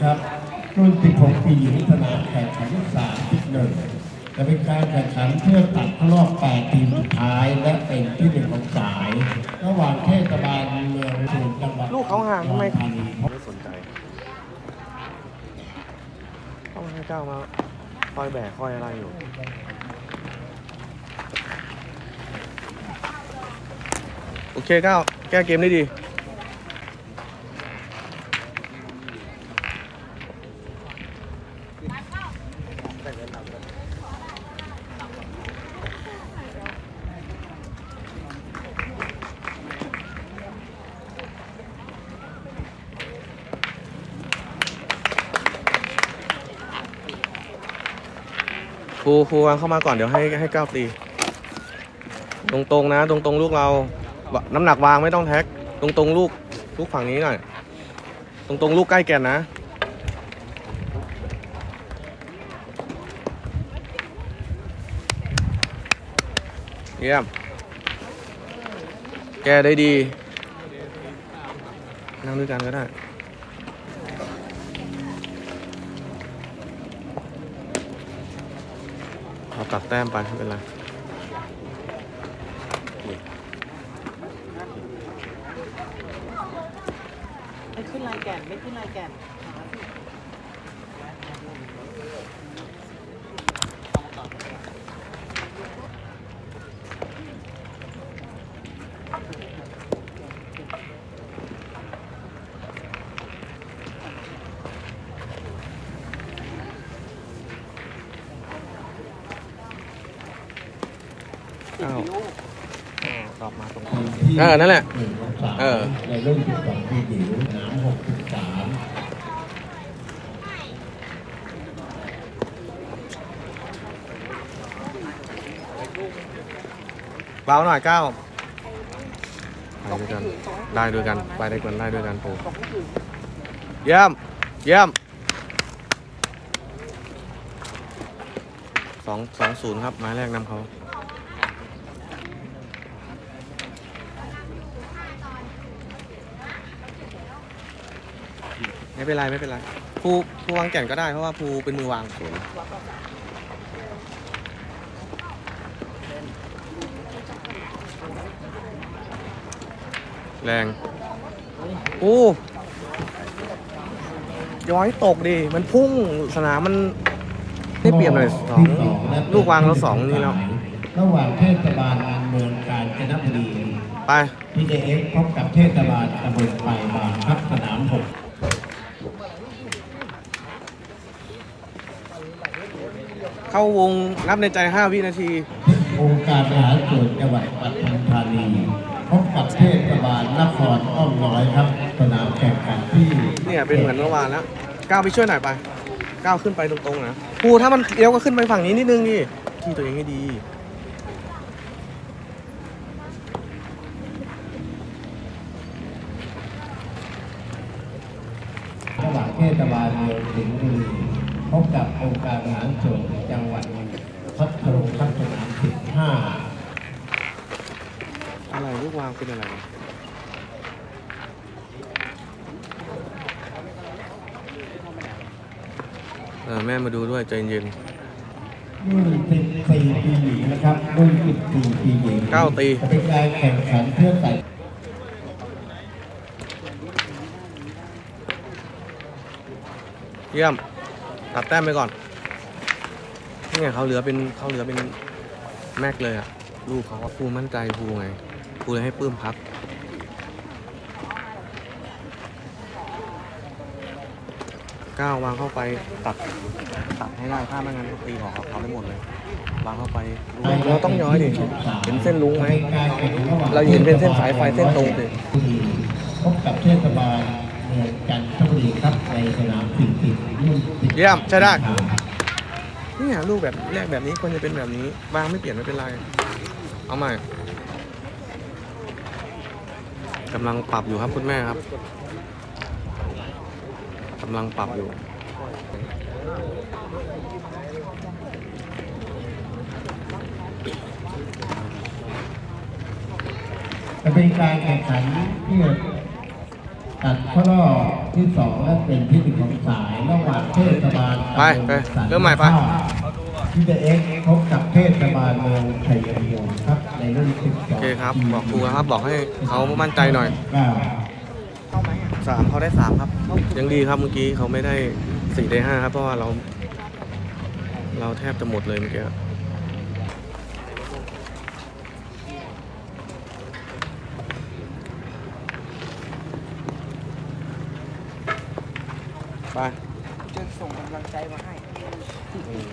นะครับ รุ่น 16 ปีหญิงสนามแข่งขัน3.1จะเป็นการแข่งขันเพื่อตัดรอบ 8 ทีมสุดท้ายและเป็นที่หนึ่งของสาย ระหว่างเทศบาลเมืองสูงจังหวัดลูกเขาห่างทำไมอุดรธานีไม่สนใจต้องให้เจ้ามาคอยแบกคอยอะไรอยู่โอเคเก้าแก้เกมได้ดี ครูครูวางเข้ามาก่อนเดี๋ยวให้ให้ก้าวตี ตรงๆนะ ตรงๆลูกเรา น้ำหนักวางไม่ต้องแท็ก ตรงๆลูกลูกฝั่งนี้หน่อย ตรงๆลูกใกล้แก่นนะ เยี่ยม แกได้ดี นั่งด้วยกันก็ได้ ตัดแต้มไปไม่เป็นไรไม่ขึ้นลายแก่นไม่ขึ้นลายแก่น อ้าวตอบมาตรง ทีมที่เออนั่นแหละหนึ่งของสายเออ ในรุ่น12ปีหญิงสนาม63เบาหน่อยก้าวไปด้วยกันได้ด้วยกันไปได้กันได้ด้วยกันปูเยี่ยมเยี่ยมสองสองศูนย์ครับไม้แรกนำเขา ไม่เป็นไรไม่เป็นไรภูภูวางแก่นก็ได้เพราะว่าภูเป็นมือวางสวยแรง โอ้ย้อยตกดิ มันพุ่งสนามมันได้เปรียบหน่อยสองลูกวางเราสองนี่แล้ว ระหว่างเทศบาลเมืองกาญจนบุรีไปพีเอ็กพบกับเทศบาลตำบลปลายบางครับสนามหก เข้าวงนับในใจ 5 วินาที องค์การบริหารส่วนจังหวัดปทุมธานีพบกับเทศบาลนครอ้อมน้อยครับ สนามแข่งขันที่เนี่ยเป็นเหมือนเมื่อวานแล้วก้าวไปช่วยหน่อยไปก้าวขึ้นไปตรงๆนะครูถ้ามันเลี้ยวก็ขึ้นไปฝั่งนี้นิดนึงดิที่ตัวเองให้ดี ระหว่างเทศบาลเมืองสิงห์บุรีพบกับองค์การบริหารส่วนจังหวัดพัทลุงครับสนามสิบห้าอะไรลูกวางเป็นอะไรวะเออแม่มาดูด้วยใจเย็นรุ่นสิบสี่ปีหญิงนะครับรุ่นสิบสี่ปีหญิงเก้าตีจะเป็นการแข่งขันเพื่อใส่ เยี่ยม ตัดแต้มไปก่อน นี่ไงเขาเหลือเป็นเขาเหลือเป็นแม็กเลยอะลูกเขาว่าภูมั่นใจภูไงภูเลยให้ปื้มพัก ก้าววางเข้าไปตัดตัดให้ได้ถ้าไม่งั้นตีของเขาได้หมดเลยวางเข้าไปเราต้องย้อยดิเห็นเส้นลุงไหมเราเห็นเป็นเส้นสายไฟเส้นตรงสิพบกับเทศบาลเมืองจันท บุรีครับในสนามสิบสิบรุ่นสิบเยี่ยมใช้ได้ เนี่ยลูกแบบแรกแบบนี้ควรจะเป็นแบบนี้วางไม่เปลี่ยนไม่เป็นไร เอาใหม่กำลังปรับอยู่ครับคุณแม่ครับกำลังปรับอยู่ จะเป็นการแข่งขันที่ ตัดข้อรอบที่สองและเป็นที่หนึ่งของสายบาลไปไปเริ่มใหม่ไปที่จะเอ็กซ์พบกับเทศบาลเมืองชัยภูมิครับในรุ่น12โอเคครับ บอกครูครับ บอกให้เขามั่นใจหน่อยเก้าเข้าไหมอะสามเขาได้สามครับ ยังดีครับเมื่อกี้เขาไม่ได้สี่ได้ห้าครับ เพราะว่าเรา เราแทบจะหมดเลยเมื่อกี้ไป จะส่งกำลังใจมาให้ อืม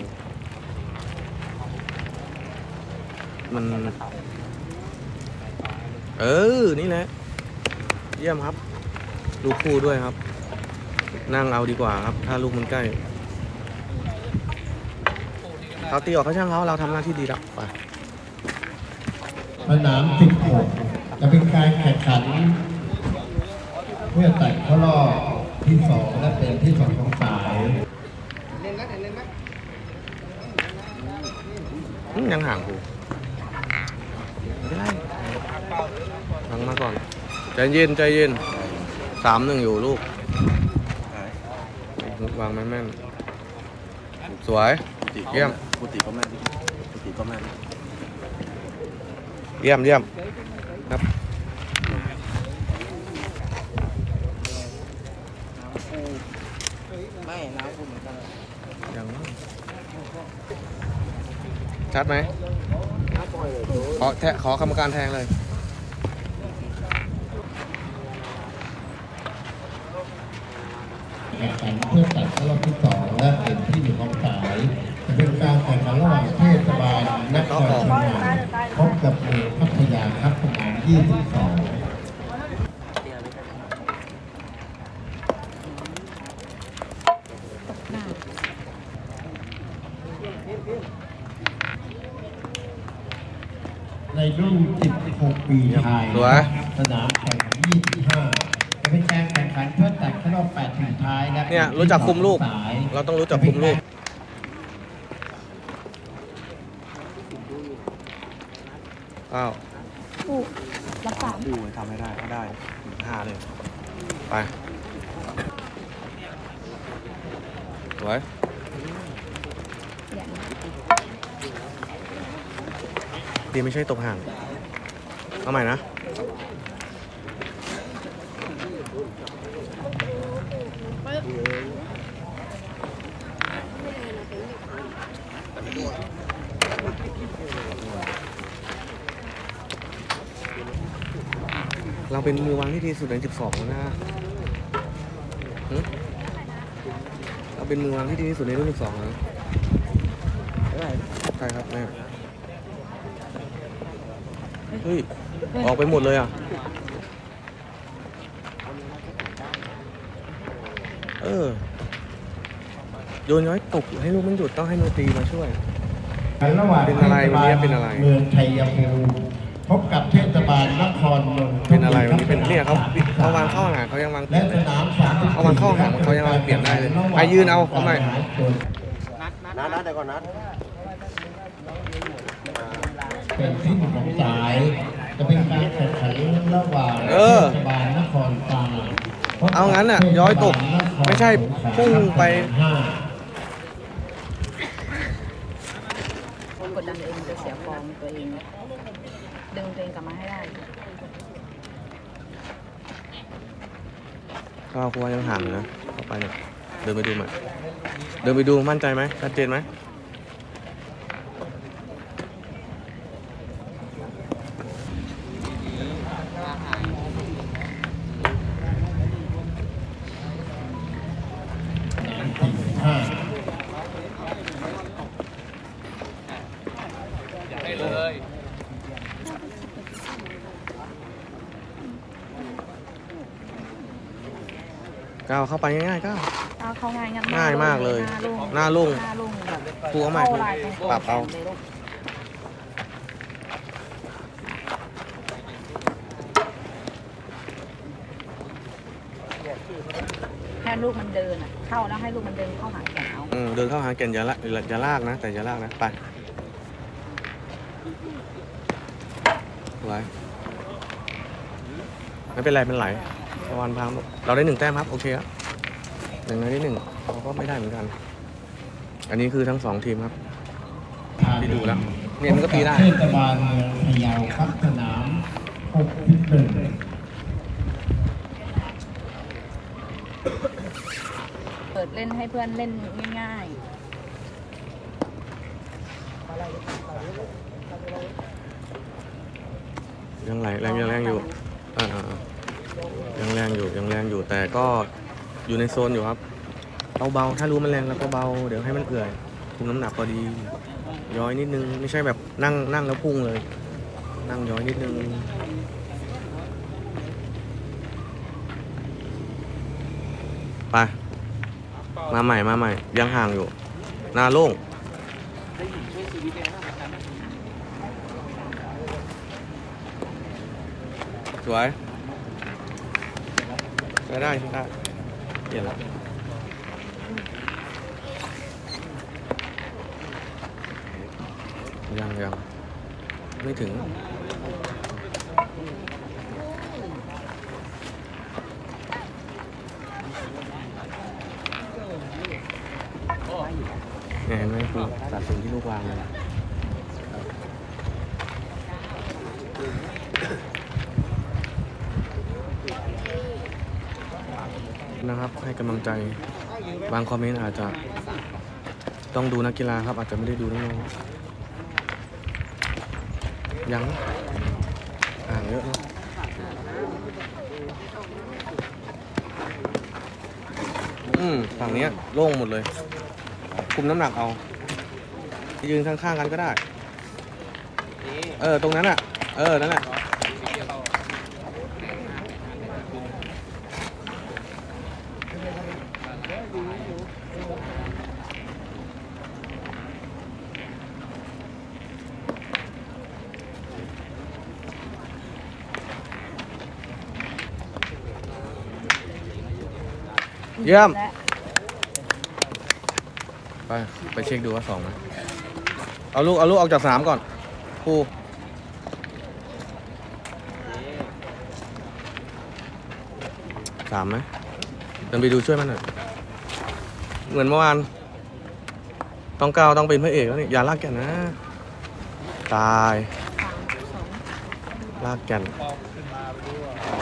มัน เออนี่แหละ เยี่ยมครับ ลูกคู่ด้วยครับ นั่งเอาดีกว่าครับ ถ้าลูกมันใกล้เขาตีออกเขาช่างเขาเราทำหน้าที่ดีแล้วไปสนาม16จะเป็นการแข่งขัน เพื่อตัดเข้ารอบที่สองและเป็นที่สองของสายอืมยังห่างครูไม่เป็ นไรฟังมาก่อน ใจเย็นใจเย็นสามหนึ่งอยู่ลูกวางแม่นแม่นๆสวย เยี่ยมปกติก็แม่นปกติก็แม่นเยี่ยมเยี่ยมครับไม่น้ำคุณเหมือนกันยังชัดไหมน้ำปล่อยเลยขอแทขอกรรมการแทงเลย แข่งขันเพื่อตัดเข้ารอบที่สองและเป็นที่หนึ่งของสายจะเป็นการแข่งขันระหว่างเทศบาลนครเชียงใหม่พบกับเมืองพัทยาครับสนาม22ในรุ่น16 ปีชายสว เนี่ยรู้จักคุมลูกสายเราต้องรู้จักคุมลูก อ้าวรักษาคู่ทำให้ได้ก็ได้ห้าเลย ไปสวยดีไม่ใช่ตกห่าง เอาใหม่นะ เราเป็นมือวางที่ดีสุดใน 12 แล้วนะหึเราเป็นมือวางที่ดีที่สุดในรุ่น 12 แล้วใช่ครับแม่เฮ้ย ออกไปหมดเลยอะ เออ โยนย้อยตกให้ลูกมันหยุดต้องให้มือตีมาช่วยระหว่างเป็นอะไรวันนี้เป็นอะไร เมืองชัยภูมิ พบกับเทศบาลนครนนท์เป็นอะไรวันนี้เป็นเนี่ยเขาเขาวางเข้าหาเขายังวางเปลี่และยนสเลยนามสามเอาวางเข้าหาเขายังวางเปลี่ยนได้เลยไปยืนเอาเอาใหม่นัดนัดเดี๋ยวก่อนนัดเป็นที่หนึ่งของสายจะเป็นการแข่งขันระหว่างเออเทศบาลนครตรังพบกับเอางั้นน่ะ ย้อยตกเทศบาลนครไม่ใช่พุ่งไปห้ากดดันตัวเองจะเสียฟอร์มตัวเอง ดึงตัวเองกลับมาให้ได้ ก็ครูว่ายังห่างอยู่นะเข้าไปเนี่ยเดินไปดูใหม่เดินไปดูมั่นใจไหมชัดเจนไหมาวเข้าไปง่ายๆก้าวเอาเข้าง่ายงันง่ายมากเลยหหน้าน้าลุ่ลุ่งงหน้าลุ่งแบบครูเอาใหม่เข้าลายตรงๆปรับเอาลยลูกให้ลูกมันเดินอะเข้าแล้วให้ลูกมันเดินเข้าหาแขนเอาอืมเดินเข้าหาแก่นอย่าละอย่าลากนะ แต่อย่าลากนะ ไปไว้ไม่เป็นไรเป็นไหลตะวันพังเราได้หนึ่งแต้มครับ โอเคครับ หนึ่งในที่หนึ่งเขาก็ไม่ได้เหมือนกัน อันนี้คือทั้งสองทีมครับ ที่ดูแล้วเนี่ยมันก็ตีได้ เทศบาลเมืองพะเยาครับสนาม6ที่หนึ่งเปิดเล่นให้เพื่อนเล่นง่ายยังไหลแรงยังแรงอยู่อ่าๆยังแรงอยู่ยังแรงอยู่แต่ก็ อยู่ในโซนอยู่ครับเบาๆถ้ารู้มันแรงแล้วก็เบา เดี๋ยวให้มันเอื่อยคุมน้ำหนักพอดี ย้อยนิดนึง ไม่ใช่แบบนั่งนั่งแล้วพุ่งเลย นั่งย้อยนิดนึงไปมาใหม่มาใหม่ ยังห่างอยู่หน้าโล่งสวยใช้ได้ใช้ได้ เปลี่ยนละยังยังไม่ถึงเนี่ยเห็นไหม ครับ ให้กำลังใจ บางคอมเมนต์อาจจะต้องดูนักกีฬาครับ อาจจะไม่ได้ดูน้องๆยังห่างเยอะนะอืมฝั่งนี้โล่งหมดเลย คุมน้ำหนักเอา ยืนข้างๆกันก็ได้ เออ ตรงนั้นอะ เออ นั่นแหละ เยี่ยมและไป ไปเช็คดูว่าสองไหมเอาลูก เอาลูกออกจากสนามก่อนครูสามไหมเดินไปดูช่วยมันหน่อย เหมือนเมื่อวาน ต้องก้าวต้องเป็นพระเอกแล้วนี่ อย่าลากแก่นนะ ตายสามสองลากแก่น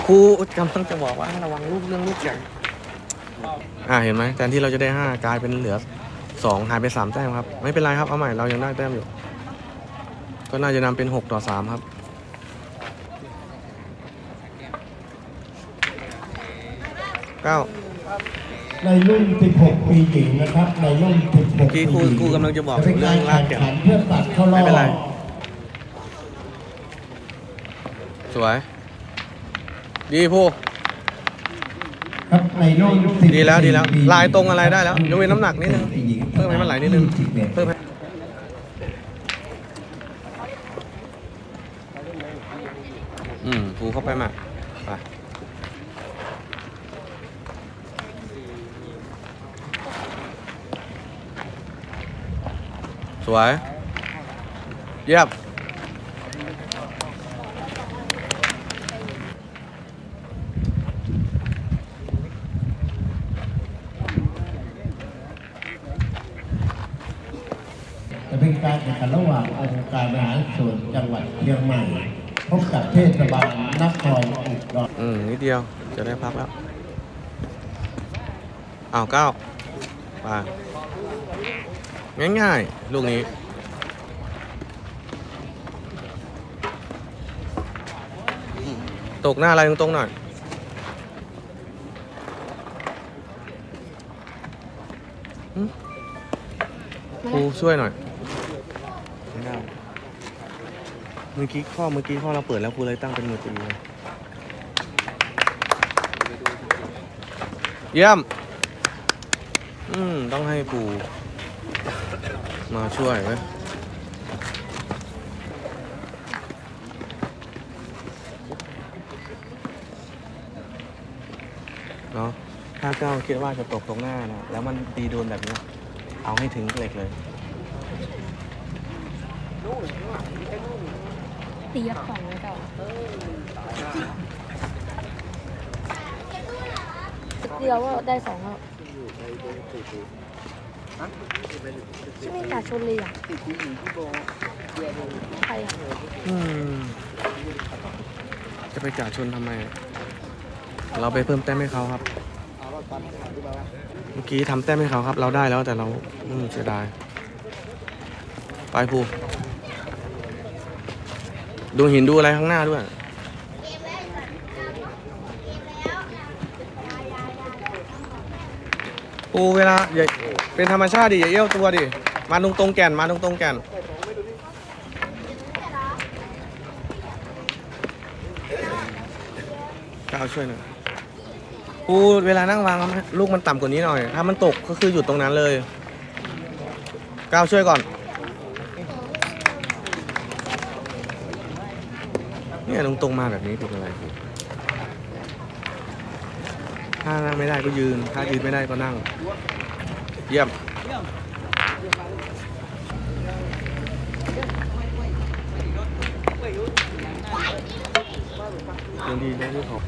ครูกำลังจะบอกว่าให้ระวังลูกเรื่องลูกใหญ่ อ่าเห็นไหมแทนที่เราจะได้ห้ากลายเป็นเหลือสองหายไปสามแต้มครับ ไม่เป็นไรครับ เอาใหม่เรายังได้แต้มอยู่ ก็น่าจะนำเป็นหกต่อสามครับเก้าในรุ่น 16 ปีหญิงนะครับในรุ่น 16เมื่อกี้ครูครูกำลังจะบอกเป็นเรื่กาองรลากแข่งแก่นขันเพื่อตัดเข้ารอไม่เป็นไรบสวย ดีผู้ ครับในรุ่น10ดีแล้วดีแล้วปีลายตรงอะไรได้แล้วยกเว้นน้ำหนักนิดนึงเพิ่มให้มันไหลนิดนึง21เพิ่มให้อืมครูเข้าไปมาไปสวย เยี่ยม จะเป็นการแข่งขันระหว่างองค์ การบริหารส่วนจังหวัดเชียงใหม่พบกับเทศบาลนครอุดรอืมนิดเดียวจะได้พักแล้วอ้าวเก้าไปง่ายๆ ลูกนี้ตกหน้าอะไรตรงๆหน่อยครูช่วยหน่อย ไม่ได้ เมื่อกี้ข้อเมื่อกี้ข้อเราเปิดแล้วครูเลยตั้งเป็นมือตีเลยเยี่ยม อืม ต้องให้ปูมาช่วยไว้ยเนาะถ้าเก้าคิดว่าจะตกตรงหน้านะแล้วมันตีโดนแบบนี้ เอาให้ถึงเหล็กเลย ตียกสองไว้ก่อนเดียวว่าได้สองแล้วที่ไม่กาชนเลยอะติดผู้หญิงที่โบเบียร์ดูใครอะอืมจะไปกาชนทำไม เราไปเพิ่มแต้มให้เขาครับเอารถตันถ่ายดูมาไหมเมื่อกี้ทำแต้มให้เขาครับ เราได้แล้วแต่เราอืมเสียดาย ไปภู ดูหินดูอะไรข้างหน้าด้วย ปูเวลาอย่าเป็นธรรมชาติดิอย่าเอี้ยวตัวดิ มาตรงตรงๆแก่น มาตรงตรงๆแก่น ก้าวช่วยหน่อยปูเวลานั่งวางลูกมันต่ำกว่านี้หน่อย ถ้ามันตกก็คือหยุดตรงนั้นเลย ก้าวช่วยก่อน เนี่ยตรงตรงๆมาแบบนี้เป็นอะไรปูถ้านั่งไม่ได้ก็ยืน ถ้ายืนไม่ได้ก็นั่ง เยี่ยมยังดีนะที่เขา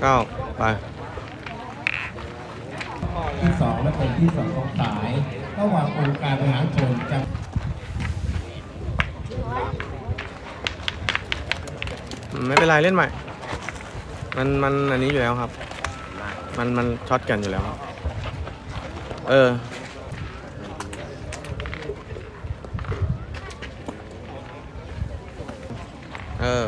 เก้าไป ที่สองและเป็นที่สองของสายระหว่างองค์การบริหารส่วนจัง ไม่เป็นไรเล่นใหม่ มันมันอันนี้อยู่แล้วครับ มันมันช็อตกันอยู่แล้วครับ เออ เออ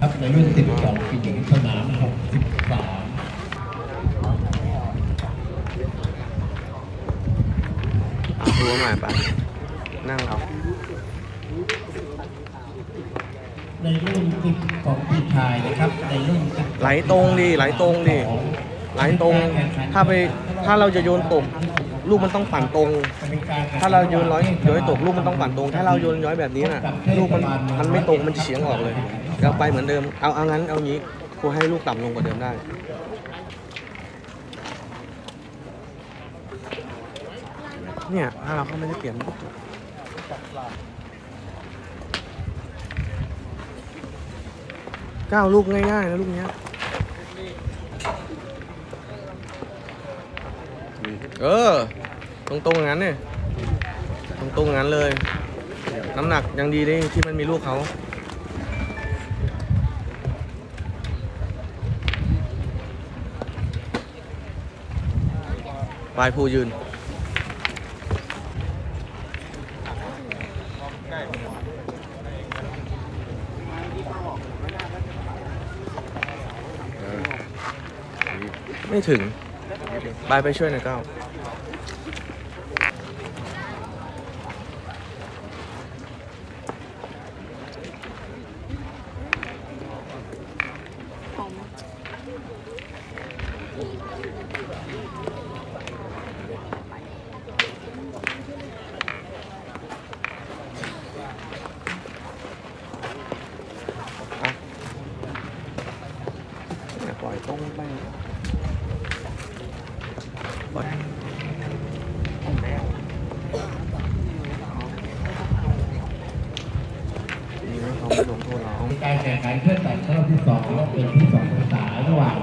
ครับในรุ่น12ปีหญิงสน ม63เอาดูใหม่ไปนั่งเอาในรุ่น12ปีชายนะครับในรุ่น12ไหลตรงดิไหลตรงดิไหลตรง ถ้าไปถ้าเราจะโยนตกลูกมันต้องปั่นตรง ถ้าเราโยนร้อยย้อยตกลูกมันต้องปั่นตรง ถ้าเราโยนย้อยแบบนี้น่ะ ลูกมันมันไม่ตรงมันจะเฉียงออกเลยเราไปเหมือนเดิม เอาเอางั้นเอางี้ครูให้ลูกต่ำลงกว่าเดิมได้ เนี่ยถ้าเราเขาไม่ได้เปลี่ยนเก้าลูกง่ายๆนะลูกเนี้ยเออ ตรงๆอย่างนั้นเนี่ยตรงๆอย่างนั้นเลย น้ำหนักยังดีดิที่มันมีลูกเขาปลายภูยืน ไม่ถึงบายไปช่วยหน่อยเก้า เขาไม่ลงโทษเราการแข่งขันเพื่อนต่งรอบที่สองเป็นที่สองภาษาระหว่าง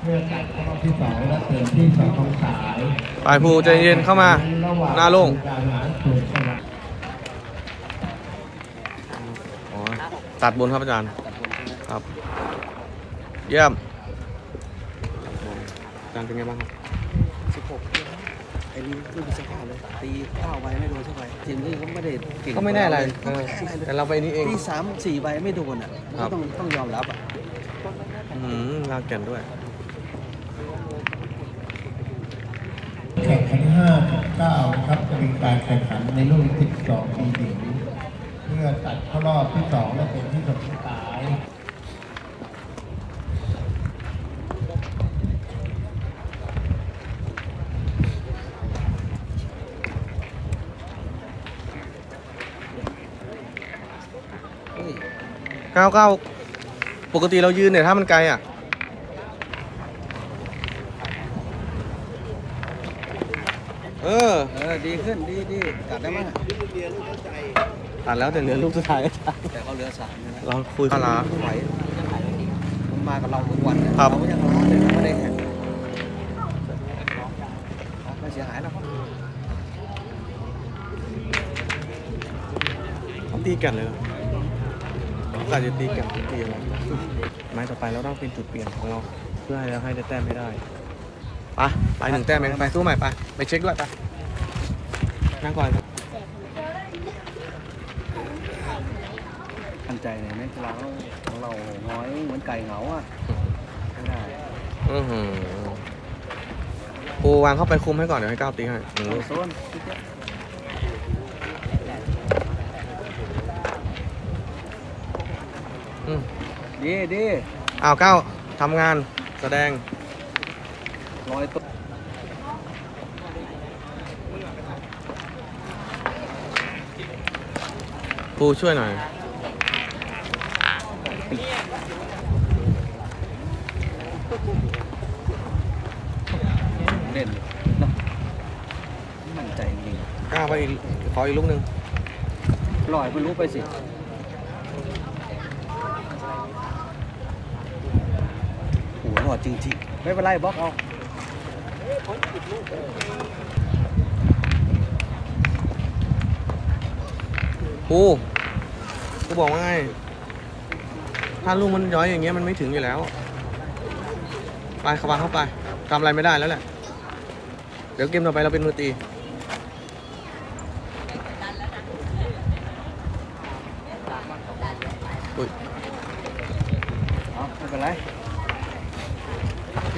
เพื่อการรอบที่สองและเติมที่สองของสายปลายภูใจเย็นเข้ามาหน้าลงตัดบนครับอาจารย์ครับ เยี่ยมอาจารย์เป็นไงบ้างครับ16 อ้นี่ไม่มีสกห้าเลย ตีเก้าใบไม่โดนสักใบทีมนี้ก็ไม่ได้เก่งก็ไม่แน่อะไรแต่เราไปนี้เอง ตีสามสี่ใบไม่โดนอะก็ต้องต้องยอมรับอะอืมลาเก่นด้วย แข่งขันที่5ถึง9นะครับจะมีการแข่งขันในรุ่น 12 ปีหญิงเพื่อตัดเข้ารอบที่ 2 และเป็นที่สุดท้าย ก้าวก้าวปกติเรายืนเนี่ยถ้ามันไกลอะเออเออดีขึ้นดีดีกัดได้มั้ยตัดแล้วแต่เหลือลูกสุดท้ายแต่เขาเหลือสามนะเราคุยกันละไหวมันมากับเราทุกวันเนี่ยเราก็ยังล้าเลยไม่ได้แข่งไม่เสียหายนะครับตีกันเลยเหร อก็อาจจะตีกันทุกทีเลยไม้ต่อไปเราต้องเป็นจุดเปลี่ยนของเรา เพื่อให้เราให้ได้แต้มไม่ได้ไปไปหนึ่งแต้มเองไปสู้ใหม่ไปไปเช็คด้วยไปนั่งก่อนทันใจในแม่กีฬาของเราน้อยเหมือนไก่เหงาอะไม่ได้อือหือปูวางเข้าไปคุมให้ก่อนเดี๋ยวให้ก้าวตีให้หนึ่งลูกโซน อืม ดีดีอ้าวก้าวทำงานแสดงลอยตัวปูช่วยหน่อยเด่นเนาะมั่นใจจริงก้าวไปอีกขออีกลูกหนึ่งลอยมันรู้ไปสิโอ้โหหลอดจริงๆไม่เป็นไรบล็อกเอาปูกูบอกว่าไง ถ้าลูกมันย้อยอย่างเงี้ยมันไม่ถึงอยู่แล้ว ไปขวางเข้าไปทำอะไรไม่ได้แล้วแหละ เดี๋ยวเกมต่อไปเราเป็นมือตีอุ้ยเอาไม่เป็นไร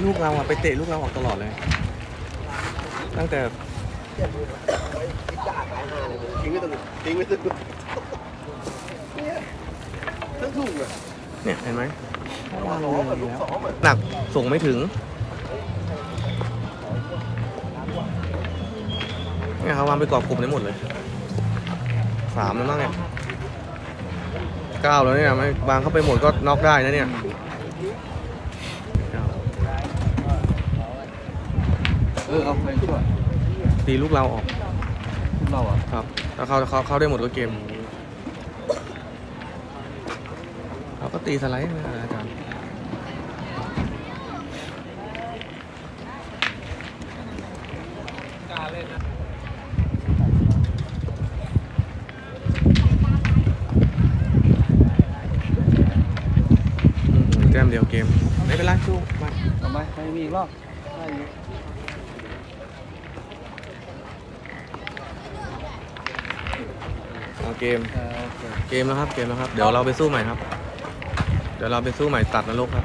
ลูกเราอะไปเตะลูกเราออกตลอดเลย ตั้งแต่ทิ้งไว้ตรงทิ้งไว้ตรงทั้งทุ่งเลยเนี่ยเห็นไหมว่าล้อกับลูกสองอะหนักส่งไม่ถึงเนี่ยเขาวางไปกรอบกลุ่มได้หมดเลยสามแล้วมั้งเนี่ยเก้าแล้วเนี่ยไม่วางเข้าไปหมดก็น็อกได้นะเนี่ย เออเอาไปช่วยตีลูกเราออกพวกเราอะครับถ้าเขาเขาเขาได้หมดก็เกมเขาก็ตีสไลด์นะอาจารย์อืมแต้มเดียวเกมไม่เป็นไรสู้มาทำไมไม่มีอีกรอบได้อยู่ เอาเกมเออโอเคเกมแล้วครับ เกมแล้วครับ เดี๋ยวเราไปสู้ใหม่ครับ เดี๋ยวเราไปสู้ใหม่ตัดนรกครับ